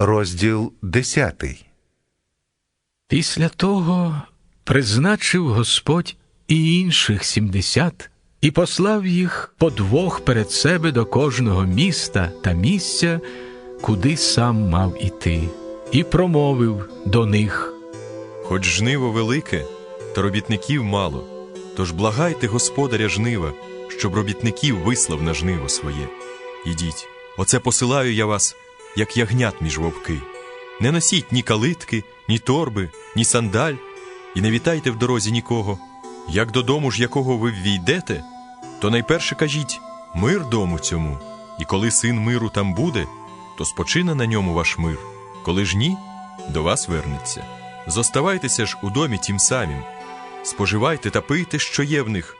розділ 10. Після того призначив Господь і інших сімдесят і послав їх по двох перед себе до кожного міста та місця, куди сам мав іти, і промовив до них. Хоч жниво велике, та робітників мало. Тож благайте господаря жнива, щоб робітників вислав на жниво своє. Ідіть, оце посилаю я вас, як ягнят між вовки. Не носіть ні калитки, ні торби, ні сандаль, і не вітайте в дорозі нікого. Як додому ж якого ви ввійдете, то найперше кажіть мир дому цьому, і коли син миру там буде, то спочине на ньому ваш мир. Коли ж ні, до вас вернеться. Зоставайтеся ж у домі тим самим, споживайте та пийте, що є в них,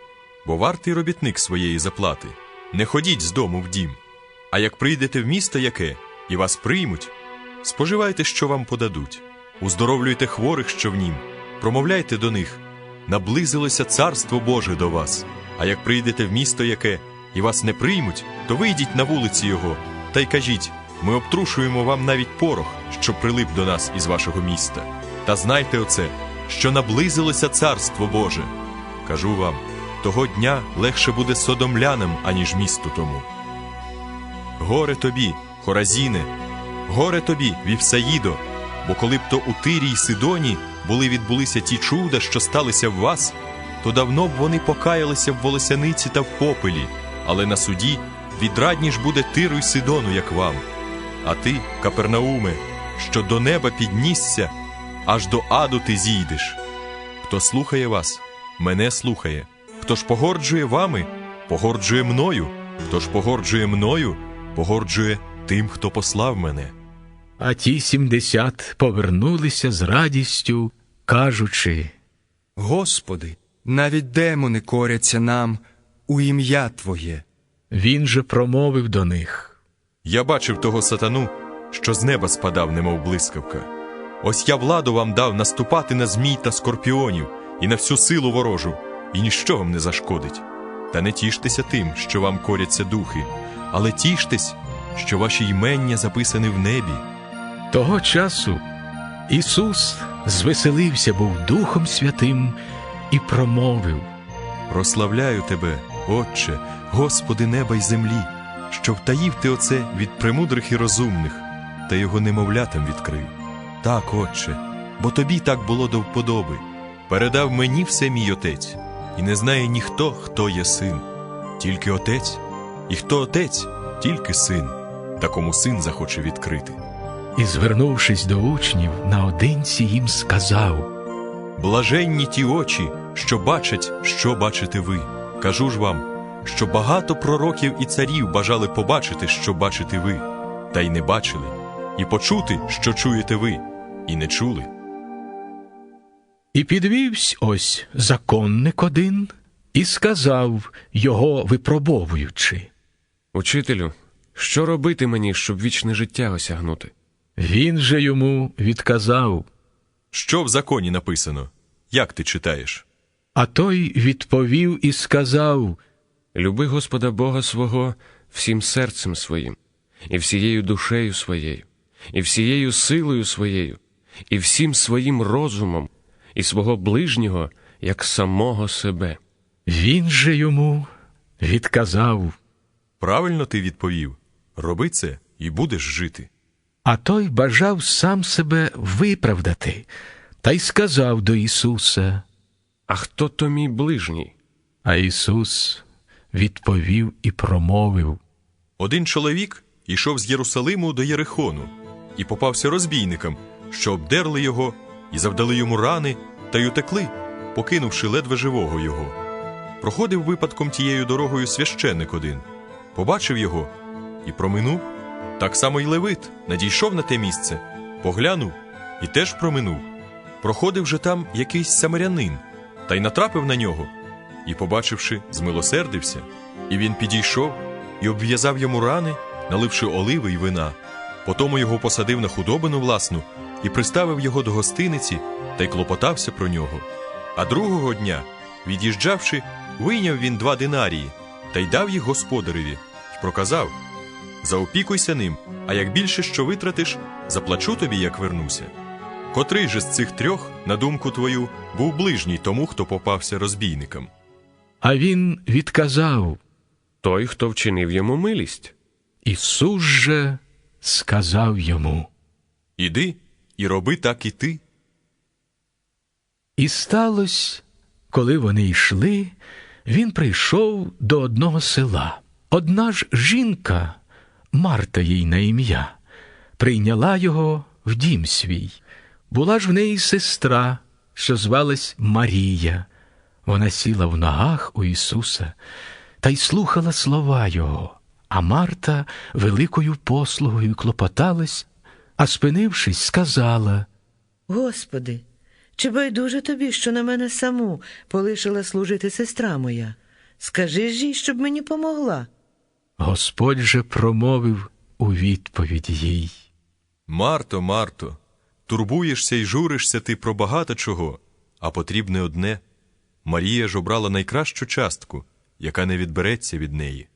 бо вартий робітник своєї заплати. Не ходіть з дому в дім. А як прийдете в місто яке і вас приймуть, споживайте, що вам подадуть, уздоровлюйте хворих, що в нім, промовляйте до них, наблизилося царство Боже до вас. А як прийдете в місто яке і вас не приймуть, то вийдіть на вулиці його та й кажіть: ми обтрушуємо вам навіть порох, що прилип до нас із вашого міста. Та знайте оце, що наблизилося царство Боже. Кажу вам, того дня легше буде содомлянам, аніж місту тому. Горе тобі, Хоразіне, горе тобі, Вівсаїдо, бо коли б то у Тирі й Сидоні були відбулися ті чуда, що сталися в вас, то давно б вони покаялися в волосяниці та в попелі, але на суді відрадніш буде Тиру й Сидону, як вам. А ти, Капернауме, що до неба піднісся, аж до аду ти зійдеш. Хто слухає вас, мене слухає. Хто ж погорджує вами, погорджує мною. Хто ж погорджує мною, погорджує тим, хто послав мене. А ті сімдесят повернулися з радістю, кажучи. Господи, навіть демони коряться нам у ім'я Твоє. Він же промовив до них. Я бачив того сатану, що з неба спадав, немов блискавка. Ось я владу вам дав наступати на змій та скорпіонів і на всю силу ворожу, і ніщо вам не зашкодить. Та не тіштеся тим, що вам коряться духи, але тіштесь, що ваші ймення записані в небі. Того часу Ісус звеселився був Духом Святим і промовив. Прославляю тебе, Отче, Господи неба й землі, що втаїв ти оце від премудрих і розумних, та його немовлятам відкрив. Так, Отче, бо тобі так було до вподоби. Передав мені все мій отець, і не знає ніхто, хто є син, тільки отець, і хто отець, тільки син, та кому син захоче відкрити. І, звернувшись до учнів, наодинці їм сказав. Блаженні ті очі, що бачать, що бачите ви. Кажу ж вам, що багато пророків і царів бажали побачити, що бачите ви, та й не бачили, і почути, що чуєте ви, і не чули. І підвівсь ось законник один, і сказав, його випробовуючи. Учителю, що робити мені, щоб вічне життя осягнути? Він же йому відказав, Що в законі написано? Як ти читаєш? а той відповів і сказав. Люби Господа Бога свого всім серцем своїм, і всією душею своєю, і всією силою своєю, і всім своїм розумом, і свого ближнього, як самого себе. Він же йому відказав, Правильно ти відповів роби це і будеш жити. а той бажав сам себе виправдати, та й сказав до Ісуса. А хто то мій ближній? А Ісус відповів і промовив. Один чоловік йшов з Єрусалиму до Єрихону і попався розбійникам, що обдерли його і завдали йому рани та й утекли, покинувши ледве живого його. Проходив випадком тією дорогою священник один, побачив його і проминув. Так само й Левит надійшов на те місце, поглянув і теж проминув. Проходив же там якийсь самарянин, та й натрапив на нього, і, побачивши, змилосердився, і він підійшов і обв'язав йому рани, наливши оливи й вина. Потому його посадив на худобину власну і приставив його до гостиниці та й клопотався про нього. А другого дня, від'їжджавши, вийняв він два динарії та й дав їх господареві, й проказав Заопікуйся ним, а як більше що витратиш, заплачу тобі, як вернуся. Котрий же з цих трьох, на думку твою, був ближній тому, хто попався розбійникам? А він відказав. Той, хто вчинив йому милість. Ісус же сказав йому. Іди і роби так і ти. І сталося, коли вони йшли, він прийшов до одного села. Одна ж жінка, Марта їй на ім'я, прийняла його в дім свій. Була ж в неї сестра, що звалась Марія. Вона сіла в ногах у Ісуса та й слухала слова Його. А Марта великою послугою клопоталась, а спинившись, сказала Господи, чи байдуже тобі, що на мене саму полишила служити сестра моя? Скажи ж їй, щоб мені помогла. Господь же промовив у відповідь їй. Марто, Марто, турбуєшся і журишся ти про багато чого, а потрібне одне. Марія ж обрала найкращу частку, яка не відбереться від неї.